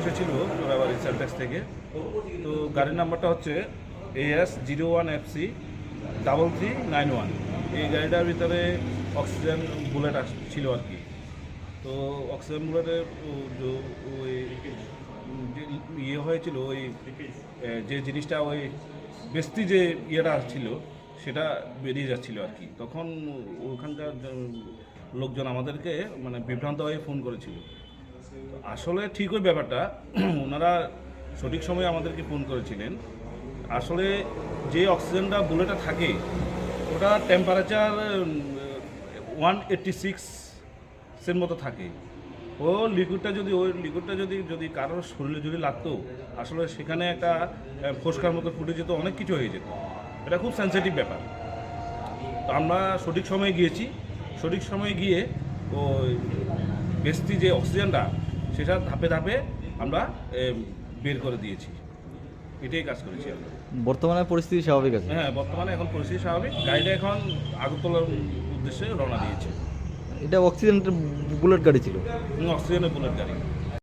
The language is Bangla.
এসেছিল চোরাবাড়ি সেন্টেক্স থেকে। তো গাড়ির নাম্বারটা হচ্ছে AS zero one F C double three nine one এই গাড়িটার ভিতরে অক্সিজেন বুলেট ছিল আর কি। তো অক্সিজেন বুলেটের ওই ইয়ে হয়েছিল, ওই যে জিনিসটা, ওই বেস্তি যে ইয়েটা ছিল, সেটা বেরিয়ে যাচ্ছিল আর কি। তখন ওখানকার লোকজন আমাদেরকে মানে বিভ্রান্ত হয়ে ফোন করেছিল। আসলে ঠিক ওই ব্যাপারটা। ওনারা সঠিক সময়ে আমাদেরকে ফোন করেছিলেন। আসলে যে অক্সিজেনটা বুলেটে থাকে, ওটা টেম্পারেচার ওয়ান এইট্টি সিক্সের মতো থাকে। ও লিকুইডটা যদি, ওই লিকুইডটা যদি যদি কারোর শরীরে যদি লাগতো, আসলে সেখানে একটা ফোসকার মতো ফুটে যেত, অনেক কিছু হয়ে যেত। এটা খুব সেন্সিটিভ ব্যাপার। তো আমরা সঠিক সময়ে গিয়েছি। সঠিক সময়ে গিয়ে ওই বেস্তি যে অক্সিজেনটা সেটা ধাপে ধাপে আমরা বের করে দিয়েছি। এটাই কাজ করেছি আমরা। বর্তমানে পরিস্থিতি স্বাভাবিক আছে? হ্যাঁ বর্তমানে এখন পরিস্থিতি স্বাভাবিক। গাড়িটা এখন আগরতলার উদ্দেশ্যে রওনা দিয়েছে। এটা অক্সিজেন বুলেট গাড়ি ছিল? অক্সিজেনের বুলেট গাড়ি।